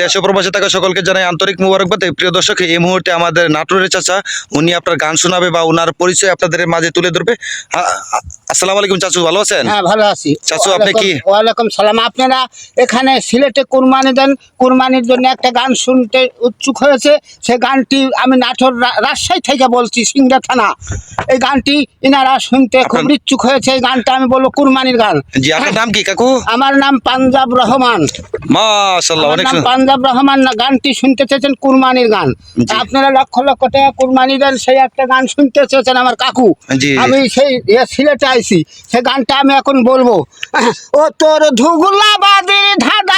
দেশ প্রবাসে থাকা সকলকে জানাই আন্তরিক মুবারকবাদ। প্রিয় দর্শক, এই মুহূর্তে আমাদের নাটোরের চাচা, উনি আপনার গান শোনাবে বা ওনার পরিচয় আপনাদের মাঝে তুলে ধরবে। আসসালামু আলাইকুম চাচু ভালো আছেন? হ্যাঁ ভালো আছি। চাচু, আপনি কি? ওয়ালাইকুম- সালাম। আপনারা এখানে সিলেটে কুরবানি দেন। কুরবানির জন্য একটা গান শুনতে উৎসুক হয়েছে। সে গানটি আমি নাটোর রাজশাহী থেকে বলছি সিংড়া থানা। এই গানটি ইনারা শুনতে খুব ইচ্ছুক হয়েছে। এই গানটা আমি বলব কুরবানির গান। জি আপনার নাম কি কাকু? আমার নাম পাঞ্জাব রহমান। মাশাআল্লাহ অনেক। পাঞ্জাব রহমান না গানটি শুনতে চেয়েছেন কুরবানির গান। আপনারা লক্ষ লক্ষ টাকা কুরবানি দেন সেই একটা গান শুনতে চেয়েছেন আমার কাকু। আমি সেই সিলেটে আইছি সে গানটা আমি এখন বলব। ও তোর ধুগুলা বাদির ধাঁধায়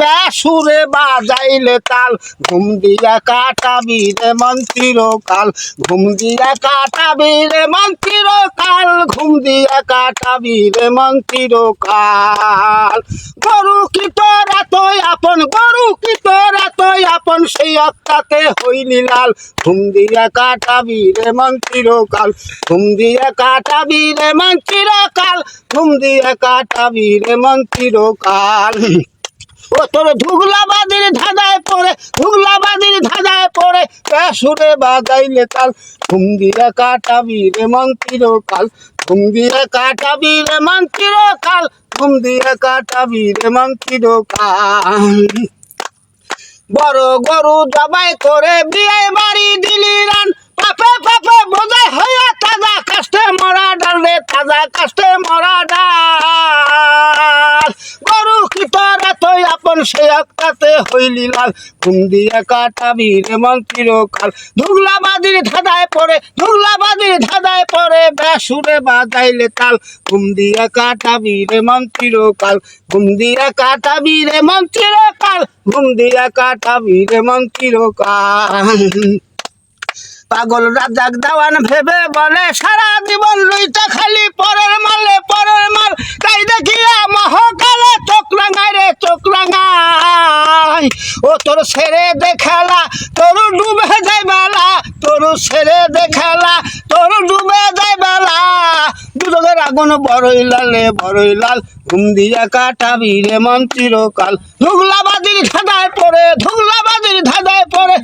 ব্যাসুরে বাজাইলে তাল। ঘুম দিয়া কাটাবি রে মন্ত্রীর কাল। ঘুম দিয়া কাটাবি রে মন্ত্রীর কাল। ঘুম দিয়া কাটাবি রে মন্ত্রীর কাল। গরু কি তোরা তোই আপন? গরু কি তোরা তোই আপন? সেই অক্কাতে হইলি লাল। ঘুম দিয়া কাটাবি রে মন্ত্রীর কাল। ঘুম দিয়া কাটাবি রে মন্ত্রীর কাল। ঘুম দিয়া কাটাবি রে মন্ত্রীর কাল। ও তোর ধাঁধায় ধাঁধায় সুরে বাজাইলে তাল ঘুম দিয়া কাটাবি রে মন্ত্রীর কাল ঘুম দিয়া কাটাবি রে মন্ত্রীর কাল ঘুম দিয়া কাটাবি রে মন্ত্রীর কাল বড় গরু জবাই করে বিয়ে বাড়ি দিলি রান। পাপে পাপে বোঝাই হইয়া তাজা কাষ্টে মরা ডাল রে, তাজা কাষ্টে মরা ডাল। সে অক্কাতে হইলি লাল। ঘুম দিয়ে কাটাবি রে মন্ত্রীর কাল ধুগলা বাদির ধাঁধায় পড়ে, ধুগলা বাদির ধাঁধায় পড়ে বেসুরে বাজাইলে তাল। ঘুম দিয়ে কাটাবি রে মন্ত্রীর কাল ঘুম দিয়ে কাটাবি রে মন্ত্রীর কাল ঘুম দিয়ে কাটাবি রে মন্ত্রীর কাল পাগল রাজাক দেওয়ান ভেবে বলে, সারা জীবন লইতে খালি পরের মালে, পরের মাল। তাই ও তোর ছেড়ে দেখালা তোর ডুবে যায় বালা তোর ছেড়ে দেখালা তোর ডুবে যায় বেলা দুদকের আগুন বড়ই লালে বড়ই লাল। ঘুম দিয়া কাটাবি রে মন্ত্রীর কাল ধুগলা বাদির ধাঁধায় পড়ে ধুগলা বাদির ধাঁধায় পড়ে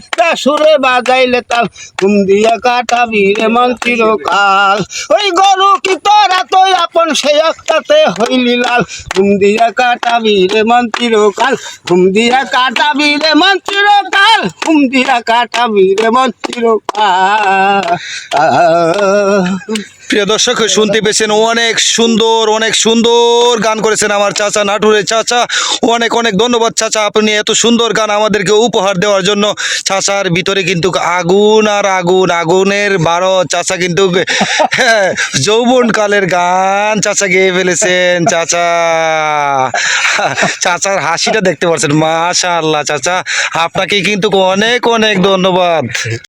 সুরে বাজাইলে তাল। ঘুম দিয়া কাটাবি রে মন্ত্রীর কাল ওই গরু কি তোরা, তুই আপন সেই একটাতে হইলি লাল। ঘুম দিয়া কাটাবি রে মন্ত্রীর কাল ঘুম দিয়া কাটাবি রে মন্ত্রীর কাল ঘুম দিয়া কাটাবি রে মন্ত্রীর কাল প্রিয় দর্শক, শুনতে পেয়েছেন অনেক সুন্দর অনেক সুন্দর গান। করেছেন আমার চাচা নাটুরের চাচা। অনেক অনেক ধন্যবাদ চাচা আপনি এত সুন্দর গান আমাদেরকে উপহার দেওয়ার জন্য। চাচার ভিতরে কিন্তু আগুন আর আগুন আগুনের বারো। চাচা কিন্তু হ্যাঁ, যৌবনকালের গান চাচা গেয়ে ফেলেছেন চাচা। চাচার হাসিটা দেখতে পাচ্ছেন মাশা আল্লাহ চাচা। আপনাকে কিন্তু অনেক অনেক ধন্যবাদ।